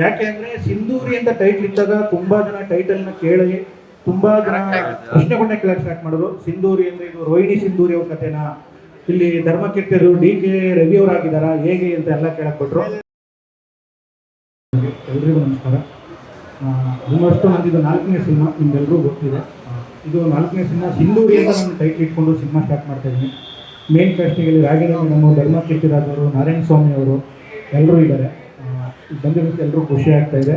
ಯಾಕೆ ಅಂದ್ರೆ ಸಿಂಧೂರಿ ಅಂತ ಟೈಟ್ಲ್ ಇದ್ದಾಗ ತುಂಬಾ ಜನ ಟೈಟಲ್ನ ಕೇಳಿ ತುಂಬಾ ಜನ ಪ್ರಶ್ನೆಗಳನ್ನ ಕೇಳಕ್ ಸ್ಟಾರ್ಟ್ ಮಾಡಿದ್ರು. ಸಿಂಧೂರಿ ಅಂದ್ರೆ ಇದು ರೋಹಿಣಿ ಸಿಂಧೂರಿ ಅವ್ರ ಕಥೆನಾ? ಇಲ್ಲಿ ಧರ್ಮಕೀರ್ತಿಯರು ಡಿ ಕೆ ರವಿ ಅವರಾಗಿದ್ದಾರ ಹೇಗೆ ಅಂತ ಎಲ್ಲ ಕೇಳಕ್ ಕೊಟ್ರು ಎಲ್ರಿಗೂ ನಮಸ್ಕಾರ. ಆಲ್ಮೋಸ್ಟ್ ನಂದಿದು ನಾಲ್ಕನೇ ಸಿನಿಮಾ ನಿಮ್ಗೆಲ್ರಿಗೂ ಗೊತ್ತಿದೆ. ಇದು ನಾಲ್ಕನೇ ಸಿನಿಮಾ ಸಿಂಧೂರಿ ಅಂತ ನಾನು ಟೈಟ್ಲ್ ಇಟ್ಕೊಂಡು ಸಿನಿಮಾ ಸ್ಟಾರ್ಟ್ ಮಾಡ್ತಾ ಇದ್ದೀನಿ. ಮೇನ್ ಕಾಸ್ಟಿಂಗಲ್ಲಿ ರಾಗಿಣಿ ನಮ್ಮ ಧರ್ಮಕೀರ್ತಿ ರಾಜ್ ಅವರು ನಾರಾಯಣ ಸ್ವಾಮಿ ಅವರು ಎಲ್ಲರೂ ಇದ್ದಾರೆ. ಬಂದಿರೋದಕ್ಕೆ ಎಲ್ಲರೂ ಖುಷಿ ಆಗ್ತಾ ಇದೆ.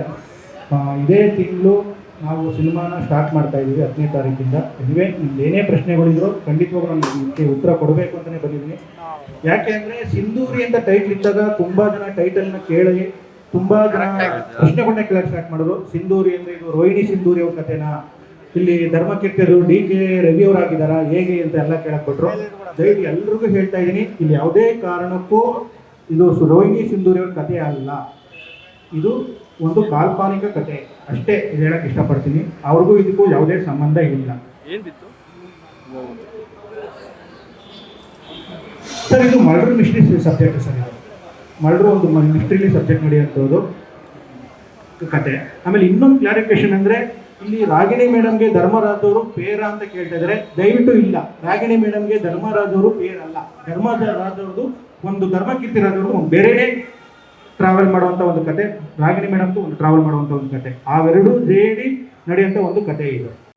ಇದೇ ತಿಂಗಳು ನಾವು ಸಿನಿಮಾನ ಸ್ಟಾರ್ಟ್ ಮಾಡ್ತಾ ಇದ್ದೀವಿ ಹತ್ತನೇ ತಾರೀಕಿಂದ. ಇದುವೇ ನಿಮ್ದು ಏನೇ ಪ್ರಶ್ನೆಗಳಿದ್ರು ಖಂಡಿತವಾಗ್ಲೂ ನಾನು ಇದಕ್ಕೆ ಉತ್ತರ ಕೊಡಬೇಕು ಅಂತಲೇ ಬಂದಿದ್ದೀನಿ. ಯಾಕೆ ಅಂದರೆ ಸಿಂಧೂರಿ ಅಂತ ಟೈಟ್ಲ್ ಇದ್ದಾಗ ತುಂಬ ಜನ ಟೈಟಲ್ನ ಕೇಳಿ ತುಂಬ ಜನ ಪ್ರಶ್ನೆಗಳನ್ನ ಕೇಳಕ್ಕೆ ಸ್ಟಾರ್ಟ್ ಮಾಡಿದ್ರು. ಸಿಂಧೂರಿ ಅಂದರೆ ಇದು ರೋಹಿಣಿ ಸಿಂಧೂರಿ ಅವ್ರ ಕಥೆನಾ? ಇಲ್ಲಿ ಧರ್ಮಕೀರ್ತಿಯರು ಡಿ ಕೆ ರವಿ ಅವರಾಗಿದ್ದಾರಾ ಹೇಗೆ ಅಂತ ಎಲ್ಲ ಕೇಳಕ್ ಕೊಟ್ರು ದಯವಿಟ್ಟು ಎಲ್ರಿಗೂ ಹೇಳ್ತಾ ಇದ್ದೀನಿ ಇಲ್ಲಿ ಯಾವುದೇ ಕಾರಣಕ್ಕೂ ಇದು ರೋಹಿಣಿ ಸಿಂಧೂರಿ ಅವ್ರ ಕಥೆ ಅಲ್ಲ. ಇದು ಒಂದು ಕಾಲ್ಪನಿಕ ಕತೆ. ಅಷ್ಟೇ ಇದು ಹೇಳಕ್ ಇಷ್ಟಪಡ್ತೀನಿ. ಅವ್ರಿಗೂ ಇದಕ್ಕೂ ಯಾವುದೇ ಸಂಬಂಧ ಇಲ್ಲ. ಏನ್ ಬಿತ್ತು ಸರ್ ಇದು ಮರ್ಡರ್ ಮಿಸ್ಟ್ರಿ ಸಬ್ಜೆಕ್ಟ್ ಸರ್ ಇದು. ಮರ್ಡರ್ ಒಂದು ಮಿಸ್ಟ್ರಿಲಿ ಸಬ್ಜೆಕ್ಟ್ ನಡೆಯುವಂಥದ್ದು ಕತೆ. ಆಮೇಲೆ ಇನ್ನೊಂದು ಕ್ಲಾರಿಫಿಕೇಶನ್ ಅಂದ್ರೆ ಇಲ್ಲಿ ರಾಗಿಣಿ ಮೇಡಮ್ಗೆ ಧರ್ಮರಾಜವರು ಪೇರ ಅಂತ ಕೇಳ್ತಾ ಇದ್ದಾರೆ ದಯವಿಟ್ಟು ಇಲ್ಲ. ರಾಗಿಣಿ ಮೇಡಮ್ಗೆ ಧರ್ಮರಾಜವರು ಪೇರ್ ಅಲ್ಲ ಧರ್ಮರಾಜ್ ಒಂದು ಧರ್ಮಕೀರ್ತಿ ರಾಜ್ ಅವರು ಬೇರೆನೇ ಟ್ರಾವೆಲ್ ಮಾಡುವಂತ ಒಂದು ಕತೆ. ರಾಗಿಣಿ ಮೇಡಮ್ದು ಒಂದು ಟ್ರಾವೆಲ್ ಮಾಡುವಂತ ಒಂದು ಕತೆ. ಅವೆರಡೂ ಸೇರಿ ನಡೆಯುವಂಥ ಒಂದು ಕತೆ ಇದು.